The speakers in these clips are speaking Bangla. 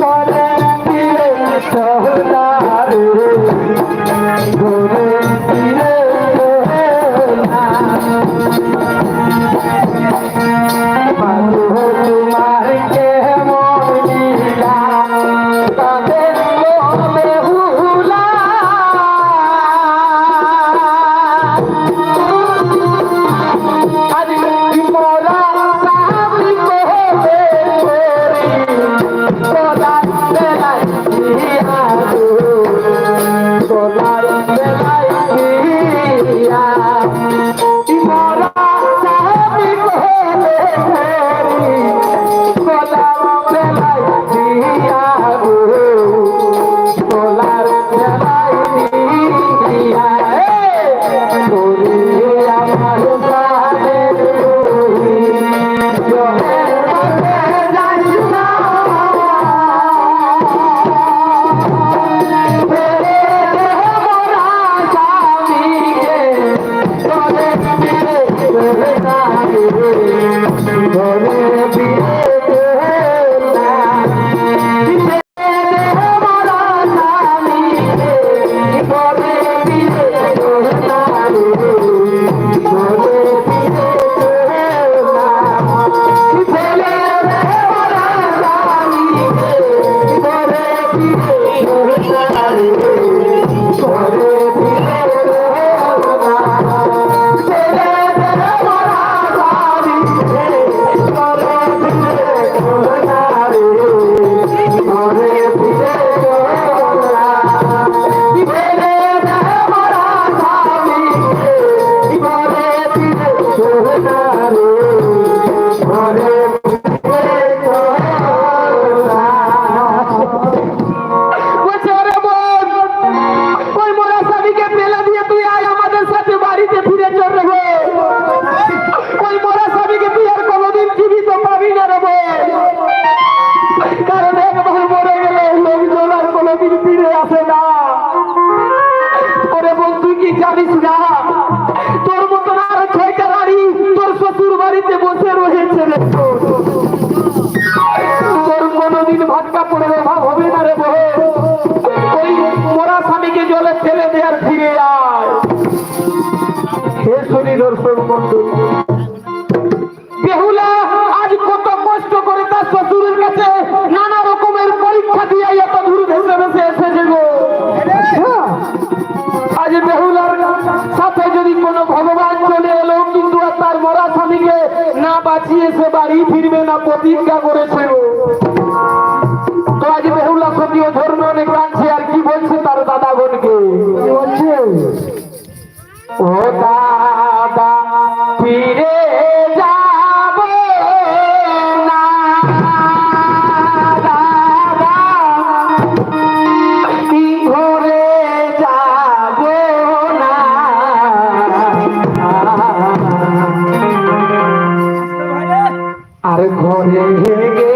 পরে বেহুলা, আজ কত কষ্ট করে তার শ্বশুরের কাছে নানা রকমের পরীক্ষা দিয়ে এত দূর ভেসে ভেসে এসেছে গো। হ্যাঁ, আজ বেহুলার সাথে যদি কোনো ভগবান চলে এলো, কিন্তু তার মরা স্বামীকে না বাঁচিয়ে সে বাড়ি ফিরবে না, প্রতিজ্ঞা করেছে গো। ঘরে ঘরে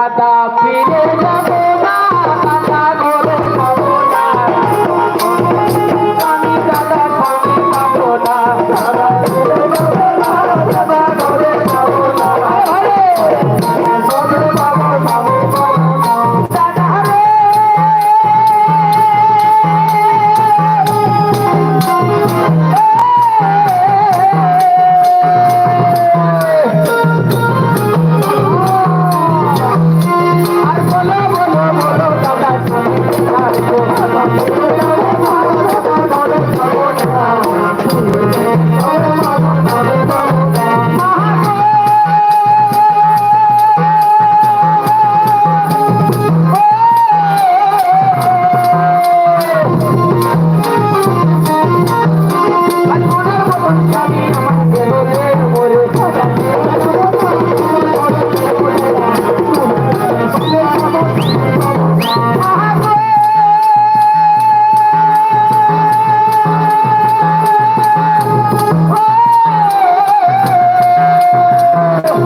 দাদা ফিরে যাবে।